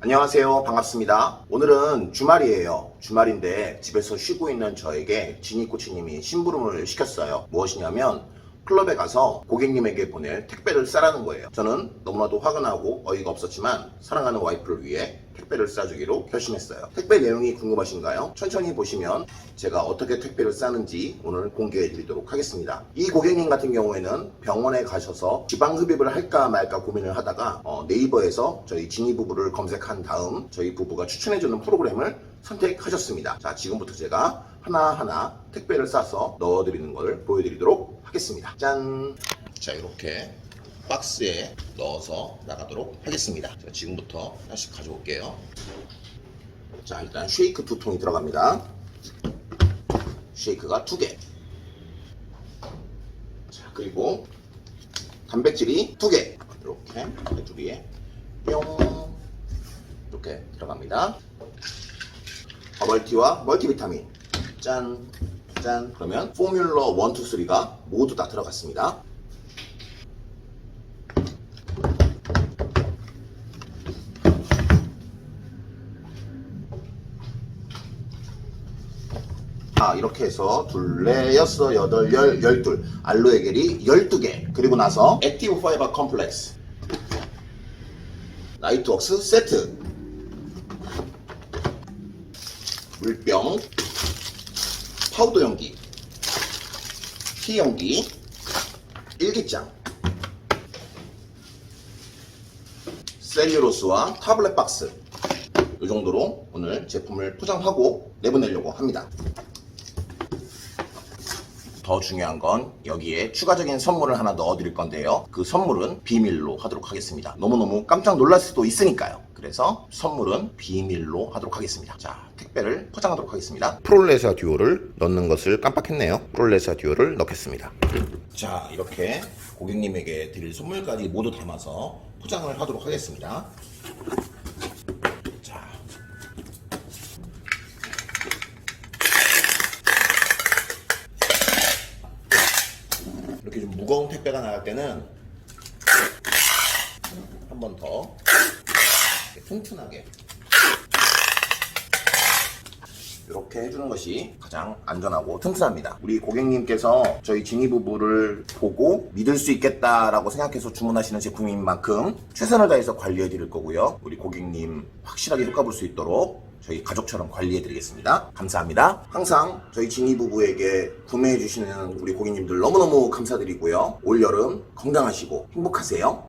안녕하세요. 반갑습니다. 오늘은 주말이에요. 주말인데 집에서 쉬고 있는 저에게 지니 코치님이 심부름을 시켰어요. 무엇이냐면 클럽에 가서 고객님에게 보낼 택배를 싸라는 거예요. 저는 너무나도 화가 나고 어이가 없었지만 사랑하는 와이프를 위해 택배를 싸주기로 결심했어요. 택배 내용이 궁금하신가요? 천천히 보시면 제가 어떻게 택배를 싸는지 오늘 공개해 드리도록 하겠습니다. 이 고객님 같은 경우에는 병원에 가셔서 지방 흡입을 할까 말까 고민을 하다가 어, 네이버에서 저희 지니 부부를 검색한 다음 저희 부부가 추천해주는 프로그램을 선택하셨습니다. 자, 지금부터 제가 하나하나 택배를 싸서 넣어드리는 걸 보여드리도록 하겠습니다. 짠! 자, 이렇게 박스에 넣어서 나가도록 하겠습니다. 자, 지금부터 하나씩 가져올게요. 자, 일단 쉐이크 두 통이 들어갑니다. 쉐이크가 두 개. 자, 그리고 단백질이 두 개. 이렇게 테두리에 뿅 이렇게 들어갑니다. 버벌티와 멀티비타민 짠, 짠. 그러면 포뮬러 1, 2, 3가 모두 다 들어갔습니다. 아, 이렇게 해서 둘레, 여섯, 여덟, 열, 열둘. 알로에 겔이 열두 개. 그리고 나서 액티브 파이버 컴플렉스. 나이트웍스 세트. 물병. 파우더 용기. 티 용기. 일기장. 셀룰로스와 타블렛 박스. 이 정도로 오늘 제품을 포장하고 내보내려고 합니다. 더 중요한 건 여기에 추가적인 선물을 하나 넣어드릴 건데요. 그 선물은 비밀로 하도록 하겠습니다. 너무너무 깜짝 놀랄 수도 있으니까요. 그래서 선물은 비밀로 하도록 하겠습니다. 자, 택배를 포장하도록 하겠습니다. 프롤레사 듀오를 넣는 것을 깜빡했네요. 프롤레사 듀오를 넣겠습니다. 자, 이렇게 고객님에게 드릴 선물까지 모두 담아서 포장을 하도록 하겠습니다. 이렇게 좀 무거운 택배가 나갈 때는 한 번 더. 튼튼하게 이렇게 해주는 것이 가장 안전하고 튼튼합니다. 우리 고객님께서 저희 지니 부부를 보고 믿을 수 있겠다라고 생각해서 주문하시는 제품인 만큼 최선을 다해서 관리해 드릴 거고요. 우리 고객님 확실하게 효과 볼 수 있도록 저희 가족처럼 관리해 드리겠습니다. 감사합니다. 항상 저희 지니 부부에게 구매해 주시는 우리 고객님들 너무너무 감사드리고요. 올 여름 건강하시고 행복하세요.